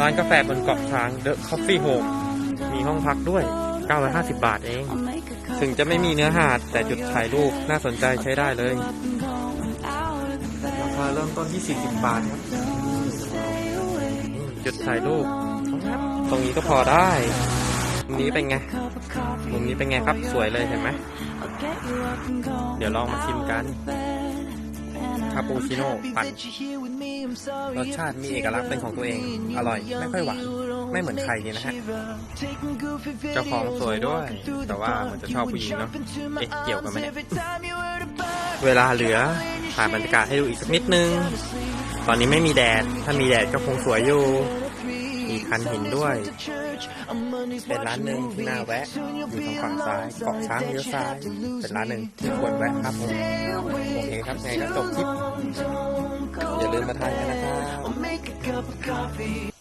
ร้านกาแฟบนเกาะช้าง The Coffee Home มีห้องพักด้วย 950 บาทเอง ถึงจะไม่มีเนื้อหาด แต่จุดถ่ายรูปน่าสนใจใช้ได้เลย ราคาเริ่มต้นที่ 40 บาทครับ จุดถ่ายรูป ตรงนี้ก็พอได้มุมนี้เป็นไง มุมนี้เป็นไงครับ สวยเลยเห็นไหม เดี๋ยวลองมาชิมกัน คาปูชิโน่ปั่นรสชาติมีเอกลักษณ์เป็นของตัวเอง อร่อย ไม่ค่อยหวาน ไม่เหมือนใครเลยนะฮะ เจ้าของสวยด้วย แต่ว่าเหมือนจะชอบผู้หญิงเนาะ เอ๊ะ เกี่ยวกันไหมเนี่ย เวลาเหลือถ่ายบรรยากาศให้ดูอีกสักนิดนึง ตอนนี้ไม่มีแดด ถ้ามีแดดก็คงสวยอยู่มีคันหินด้วย เป็นร้านหนึ่งที่น่าแวะ อยู่ทางฝั่งซ้าย เกาะช้างเลี้ยวซ้าย เป็นร้านหนึ่งที่ควรแวะครับผมโอเคครับไงก็จบคลิป อย่าลืมมาทานกันนะครับ